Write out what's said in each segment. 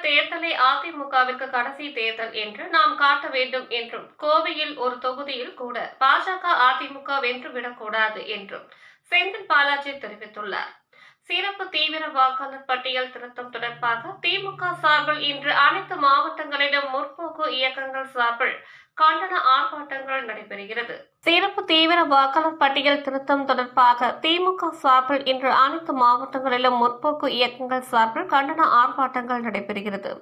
தேர்தலை அதிமுகவிற்கு கடைசி தேர்தல் என்று நாம் காட்ட வேண்டும் என்றும் கோவையில் ஒரு தொகுதியில் கூட பாஜக அதிமுக வென்று விடக்கூடாது என்றும் செந்தில் பாலாஜி தெரிவித்துள்ளார். சிறப்பு தீவிர வாக்காளர் பட்டியல் திருத்தம் தொடர்பாக திமுக சார்பில் இன்று அனைத்து மாவட்டங்களிலும் முற்போக்கு இயக்கங்கள் சார்பில் கண்டன ஆர்ப்பாட்டங்கள் நடைபெறுகிறது. சிறப்பு தீவிர வாக்காளர் பட்டியல் திருத்தம் தொடர்பாக திமுக சார்பில் இன்று அனைத்து மாவட்டங்களிலும் முற்போக்கு இயக்கங்கள் சார்பில் கண்டன ஆர்ப்பாட்டங்கள் நடைபெறுகிறது.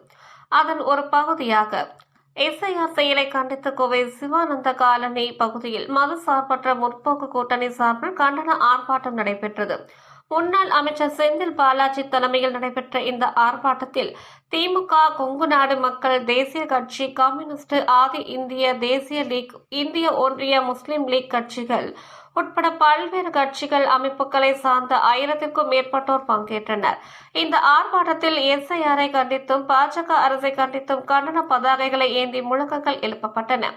அதன் ஒரு பகுதியாக எஸ்ஐஆர் செயலை கண்டித்த கோவை சிவானந்த காலனி பகுதியில் மதசார்பற்ற முற்போக்கு கூட்டணி சார்பில் கண்டன ஆர்ப்பாட்டம் நடைபெற்றது. முன்னாள் அமைச்சர் செந்தில் பாலாஜி தலைமையில் நடைபெற்ற இந்த ஆர்ப்பாட்டத்தில் திமுக கொங்கு நாடு மக்கள் தேசிய கட்சி கம்யூனிஸ்ட் ஆதி இந்திய தேசிய லீக் இந்திய ஒன்றிய முஸ்லிம் லீக் கட்சிகள் உட்பட பல்வேறு கட்சிகள் அமைப்புகளை சார்ந்த ஆயிரத்திற்கும் மேற்பட்டோர் பங்கேற்றனர். இந்த ஆர்ப்பாட்டத்தில் எஸ்ஐஆரை கண்டித்தும் பாஜக அரசை கண்டித்தும் கண்டன பதாகைகளை ஏந்தி முழக்கங்கள் எழுப்பப்பட்டன.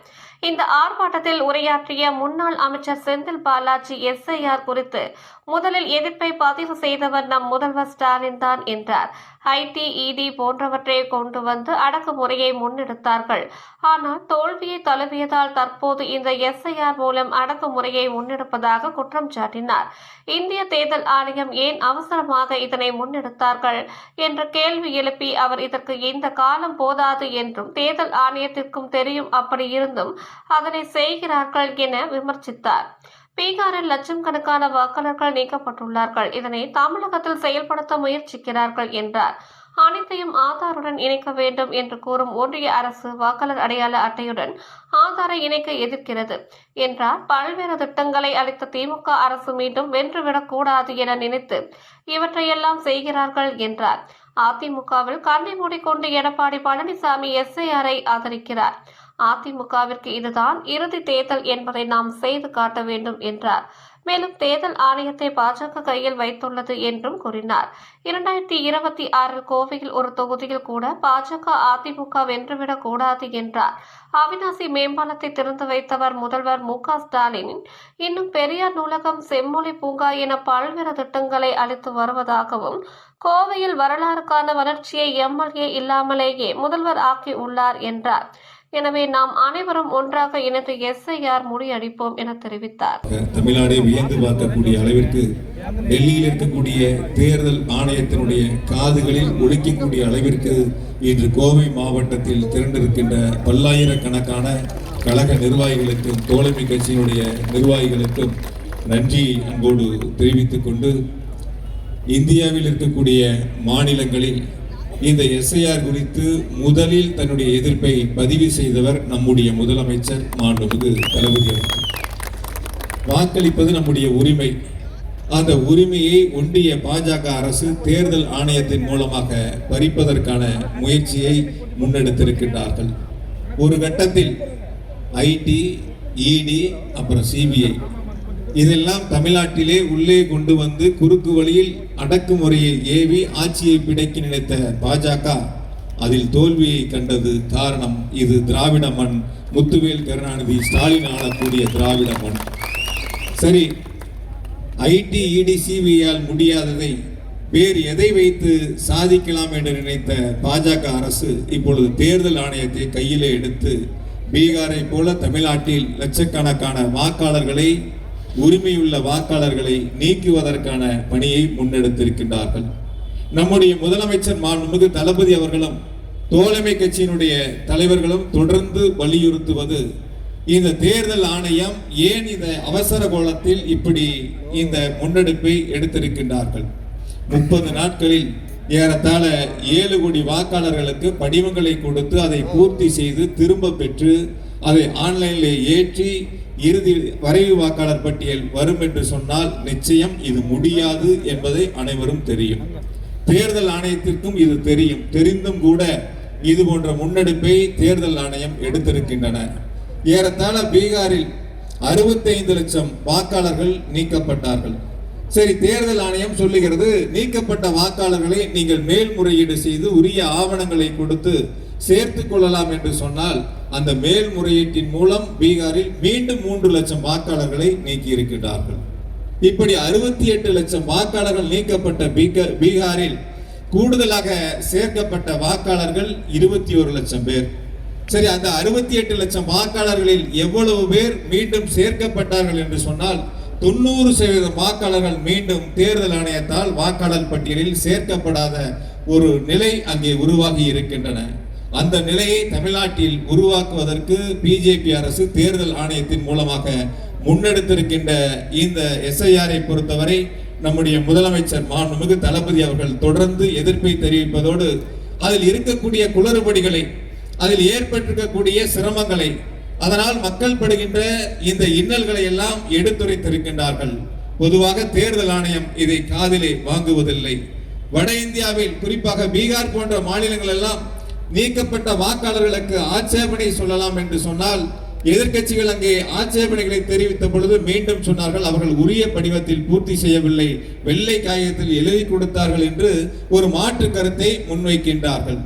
இந்த ஆர்ப்பாட்டத்தில் உரையாற்றிய முன்னாள் அமைச்சர் செந்தில் பாலாஜி எஸ்ஐஆர் குறித்து முதலில் எதிர்ப்பை பதிவு செய்தவர் நம் முதல்வர் ஸ்டாலின் தான் என்றார். ஐடி இடி போன்றவற்றை கொண்டு வந்து அடக்குமுறையை முன்னெடுத்தார்கள். ஆனால் தோல்வியை தழுவியதால் தற்போது இந்த எஸ்ஐஆர் மூலம் அடக்குமுறையை இருப்பதாக குற்றம் சாட்டினார். இந்திய தேர்தல் ஆணையம் ஏன் அவசரமாக இதனை முன்னெடுத்தார்கள் என்ற கேள்வி எழுப்பி அவர் இதற்கு எந்த காலம் போதாது என்றும் தேர்தல் ஆணையத்திற்கும் தெரியும் அப்படி இருந்தும் அதனை செய்கிறார்கள் என விமர்சித்தார். பீகாரில் லட்சம் கணக்கான வாக்காளர்கள் நீக்கப்பட்டுள்ளார்கள். இதனை தமிழகத்தில் செயல்படுத்த முயற்சிக்கிறார்கள் என்றார். அனைத்தையும் ஆதாருடன் இணைக்க வேண்டும் என்று கூறும் ஒன்றிய அரசு வாக்காளர் அடையாள அட்டையுடன் ஆதாரை இணைக்க எதிர்க்கிறது. என்றார். பல்வேறு திட்டங்களை அளித்த திமுக அரசு மீண்டும் வென்றுவிடக்கூடாது என நினைத்து இவற்றையெல்லாம் செய்கிறார்கள் என்றார். அதிமுகவில் கண்ணை மூடிக்கொண்டு எடப்பாடி பழனிசாமி எஸ்ஐஆரை ஆதரிக்கிறார். அதிமுகவிற்கு இதுதான் இறுதி தேர்தல் என்பதை நாம் செய்து காட்ட வேண்டும் என்றார். மேலும் தேர்தல் ஆணையத்தை பாஜக கையில் வைத்துள்ளது என்றும் கூறினார். இரண்டாயிரத்தி இருபத்தி ஆறில் கோவையில் ஒரு தொகுதியில் கூட பாஜக அதிமுக வென்றுவிடக் கூடாது என்றார். அவிநாசி மேம்பாலத்தை திறந்து வைத்தவர் முதல்வர் மு க ஸ்டாலின் இன்னும் பெரியார் நூலகம் செம்மொழி பூங்கா என பல்வேறு திட்டங்களை அளித்து வருவதாகவும் கோவையில் வரலாறுக்கான வளர்ச்சியை எம்எல்ஏ இல்லாமலேயே முதல்வர் ஆக்கி உள்ளார் என்றார். எனவே நாம் அனைவரும் ஒன்றாக இணைந்து எஸ்ஐஆர் முறியடிப்போம் என தெரிவித்தார். தமிழ்நாடை வியந்து பார்க்கக்கூடிய அளவிற்கு டெல்லியில் இருக்கக்கூடிய தேர்தல் ஆணையத்தினுடைய காதுகளில் ஒழிக்கக்கூடிய அளவிற்கு இன்று கோவை மாவட்டத்தில் திரண்டிருக்கின்ற பல்லாயிரக்கணக்கான கழக நிர்வாகிகளுக்கும் தோழமை கட்சியினுடைய நிர்வாகிகளுக்கும் நன்றி அன்போடு தெரிவித்துக் கொண்டு இந்தியாவில் இருக்கக்கூடிய மாநிலங்களில் இந்த எஸ்ஐஆர் குறித்து முதலில் தன்னுடைய எதிர்ப்பை பதிவு செய்தவர் நம்முடைய முதலமைச்சர் மாண்புமிகு தளபதி வாக்களிப்பது நம்முடைய உரிமை. அந்த உரிமையை ஒன்றிய பாஜக அரசு தேர்தல் ஆணையத்தின் மூலமாக பறிப்பதற்கான முயற்சியை முன்னெடுத்திருக்கின்றார்கள். ஒரு கட்டத்தில் ஐடி இடி அப்புறம் சிபிஐ. இதெல்லாம் தமிழ்நாட்டிலே உள்ளே கொண்டு வந்து குறுக்கு வழியில் அடக்குமுறையை ஏவி ஆட்சியை பிடைக்க நினைத்த பாஜக அதில் தோல்வியை கண்டது காரணம் இது திராவிட மண். முத்துவேல் கருணாநிதி ஸ்டாலின் ஆளக்கூடிய திராவிட மண். சரி ஐடி இடிசிபிஐயால் முடியாததை வேறு எதை வைத்து சாதிக்கலாம் என்று நினைத்த பாஜக அரசு இப்பொழுது தேர்தல் ஆணையத்தை கையிலே எடுத்து பீகாரை போல தமிழ்நாட்டில் லட்சக்கணக்கான வாக்காளர்களை உரிமையுள்ள வாக்காளர்களை நீக்குவதற்கான பணியை முன்னெடுத்திருக்கின்றார்கள். நம்முடைய முதலமைச்சர் மாண்புமிகு தளபதி அவர்களும் தோழமை கட்சியினுடைய தலைவர்களும் தொடர்ந்து வலியுறுத்துவது இந்த தேர்தல் ஆணையம் ஏன் இந்த அவசர கோலத்தில் இப்படி இந்த முன்னெடுப்பை எடுத்திருக்கின்றார்கள்? முப்பது நாட்களில் ஏறத்தாழ ஏழு கோடி வாக்காளர்களுக்கு படிவங்களை கொடுத்து அதை பூர்த்தி செய்து திரும்ப பெற்று அதை ஆன்லைனில் ஏற்றி இறுதி வரைவு வாக்காளர் பட்டியல் வரும் என்று சொன்னால் நிச்சயம் இது முடியாது என்பதை அனைவரும் தெரியும். தேர்தல் ஆணையத்திற்கும் இது தெரியும். தெரிந்தும் கூட இது போன்ற முன்னெடுப்பை தேர்தல் ஆணையம் எடுத்திருக்கின்றன. ஏறத்தாழ பீகாரில் அறுபத்தைந்து லட்சம் வாக்காளர்கள் நீக்கப்பட்டார்கள். சரி தேர்தல் ஆணையம் சொல்லுகிறது நீக்கப்பட்ட வாக்காளர்களை நீங்கள் மேல்முறையீடு செய்து உரிய ஆவணங்களை கொடுத்து சேர்த்து கொள்ளலாம் என்று சொன்னால் அந்த மேல்முறையீட்டின் மூலம் பீகாரில் மீண்டும் மூன்று லட்சம் வாக்காளர்களை நீக்கி இருக்கின்றார்கள் இப்படி அறுபத்தி எட்டு லட்சம் வாக்காளர்கள் நீக்கப்பட்ட பீக- பீகாரில் கூடுதலாக சேர்க்கப்பட்ட வாக்காளர்கள் இருபத்தி ஒரு லட்சம் பேர். சரி அந்த அறுபத்தி எட்டு லட்சம் வாக்காளர்களில் எவ்வளவு பேர் மீண்டும் சேர்க்கப்பட்டார்கள் என்று சொன்னால் தொண்ணூறு சதவீத வாக்காளர்கள் மீண்டும் தேர்தல் ஆணையத்தால் வாக்காளர் பட்டியலில் சேர்க்கப்படாத ஒரு நிலை அங்கே உருவாகி இருக்கின்றன. அந்த நிலையை தமிழ்நாட்டில் உருவாக்குவதற்கு பிஜேபி அரசு தேர்தல் ஆணையத்தின் மூலமாக முன்னெடுத்திருக்கின்ற இந்த எஸ்ஐஆரை பொறுத்தவரை நம்முடைய முதலமைச்சர் மாண்புமிகு தளபதி அவர்கள் தொடர்ந்து எதிர்ப்பை தெரிவிப்பதோடு அதில் இருக்கக்கூடிய குளறுபடிகளை அதில் ஏற்பட்டிருக்கக்கூடிய சிரமங்களை அதனால் மக்கள் படுகின்ற இந்த இன்னல்களை எல்லாம் எடுத்துரைத்திருக்கின்றார்கள். பொதுவாக தேர்தல் ஆணையம் இதை காதிலே வாங்குவதில்லை. வட இந்தியாவில் குறிப்பாக பீகார் போன்ற மாநிலங்கள் எல்லாம் நீக்கப்பட்ட வாக்காளர்களுக்கு ஆட்சேபனை சொல்லலாம் என்று சொன்னால் எதிர்க்கட்சிகள் அங்கே ஆட்சேபனைகளை தெரிவித்த பொழுது மீண்டும் சொன்னார்கள் அவர்கள் உரிய படிவத்தில் பூர்த்தி செய்யவில்லை வெள்ளை காகிதத்தில் எழுதி கொடுத்தார்கள் என்று ஒரு மாற்று கருத்தை முன்வைக்கின்றார்கள்.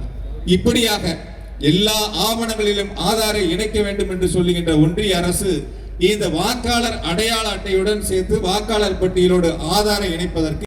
இப்படியாக எல்லா ஆவணங்களிலும் ஆதாரை இணைக்க வேண்டும் என்று சொல்லுகின்ற ஒன்றிய அரசு இந்த வாக்காளர் அடையாள அட்டையுடன் சேர்த்து வாக்காளர் பட்டியலோடு ஆதாரை இணைப்பதற்கு